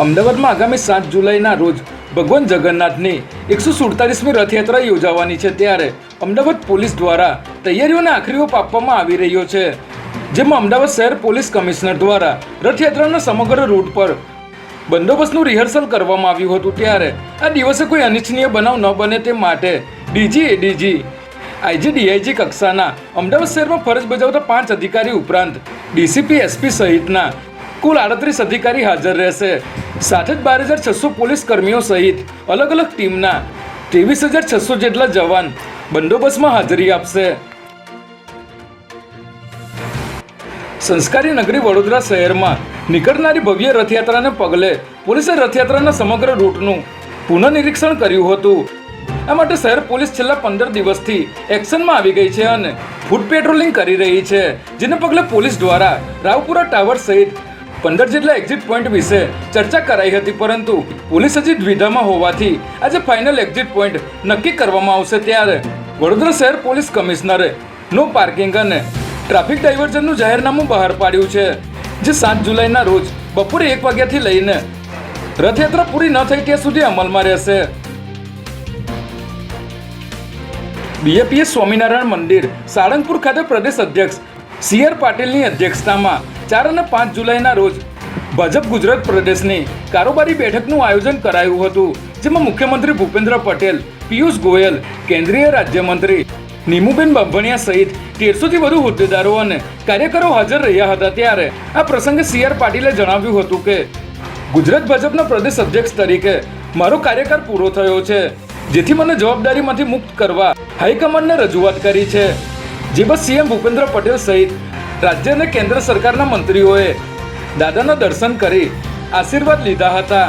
અમદાવાદમાં આગામી સાત જુલાઈના રોજ ભગવાન જગન્નાથની એકસો સુડતાલીસમી રથયાત્રા યોજાવાની છે. ત્યારે અમદાવાદ પોલીસ દ્વારા તૈયારીઓને આખરી ઓપ આપવામાં આવી રહ્યો છે. જેમાં અમદાવાદ શહેર પોલીસ કમિશનર દ્વારા રથયાત્રાના સમગ્ર રૂટ પર બંદોબસ્તનું રિહર્સલ કરવામાં આવ્યું હતું. ત્યારે આ દિવસે કોઈ અનિચ્છનીય બનાવ ન બને તે માટે ડીજી, એડીજી, આઈજી, ડીઆઈજી કક્ષાના અમદાવાદ શહેરમાં ફરજ બજાવતા પાંચ અધિકારી ઉપરાંત ડીસીપી, એસપી સહિતના કુલ આડત્રીસ અધિકારી હાજર રહેશે. સાથે જ બાર હજાર છસો પોલીસ કર્મીઓ સહિત અલગ અલગ ટીમના ત્રેવીસ હજાર છસો જેટલા જવાન બંદોબસ્તમાં હાજરી આપશે. સંસ્કારી નગરી વડોદરા શહેરમાં નીકળનારી ભવ્ય રથયાત્રાને પગલે પોલીસે રથયાત્રાના સમગ્ર રૂટનું પુનઃનિરીક્ષણ કર્યું હતું. આ માટે શહેર પોલીસ છેલ્લા પંદર દિવસથી એક્શનમાં આવી ગઈ છે અને ફૂટ પેટ્રોલિંગ કરી રહી છે, જેને પગલે પોલીસ દ્વારા રાવપુરા ટાવર સહિત પંદર જેટલા એક્ઝિટ પોઈન્ટ વિશે ચર્ચા કરાઈ હતી, પરંતુ પોલીસ હજી દ્વિધામાં હોવાથી આજે ફાઇનલ એક્ઝિટ પોઈન્ટ નક્કી કરવામાં આવશે ત્યારે વડોદરા શહેર પોલીસ કમિશનરે નો પાર્કિંગ અને ટ્રાફિક ડાયવર્ઝનનું જાહેરનામું બહાર પાડ્યું છે, જે સાત જુલાઈના રોજ બપોરે એક વાગ્યાથી લઈને રથયાત્રા પૂરી ન થઈ ત્યાં સુધી અમલમાં રહેશે. બીએપીએસ સ્વામિનારાયણ મંદિર સાળંગપુર ખાતે પ્રદેશ અધ્યક્ષ સી આર પાટીલની અધ્યક્ષતામાં ચાર અને પાંચ જુલાઈના રોજ ભાજપ ગુજરાત પ્રદેશની કારોબારી બેઠકનું આયોજન કરાયું હતું, જેમાં મુખ્યમંત્રી ભૂપેન્દ્ર પટેલ, પિયુષ ગોયલ, કેન્દ્રીય રાજ્યમંત્રી નીમુબેન બાંભણિયા સહિત તેરસોથી વધુ હોદ્દેદારો અને કાર્યકરો હાજર રહ્યા હતા. ત્યારે આ પ્રસંગે સી આર પાટીલે જણાવ્યું હતું કે, ગુજરાત ભાજપના પ્રદેશ અધ્યક્ષ તરીકે મારો કાર્યકાળ પૂરો થયો છે, જેથી મને જવાબદારીમાંથી મુક્ત કરવા હાઈકમાન્ડને રજૂઆત કરી છે. જે બસ સીએમ ભૂપેન્દ્ર પટેલ સહિત રાજ્ય અને કેન્દ્ર સરકારના મંત્રીઓએ દાદાના દર્શન કરી આશીર્વાદ લીધા હતા.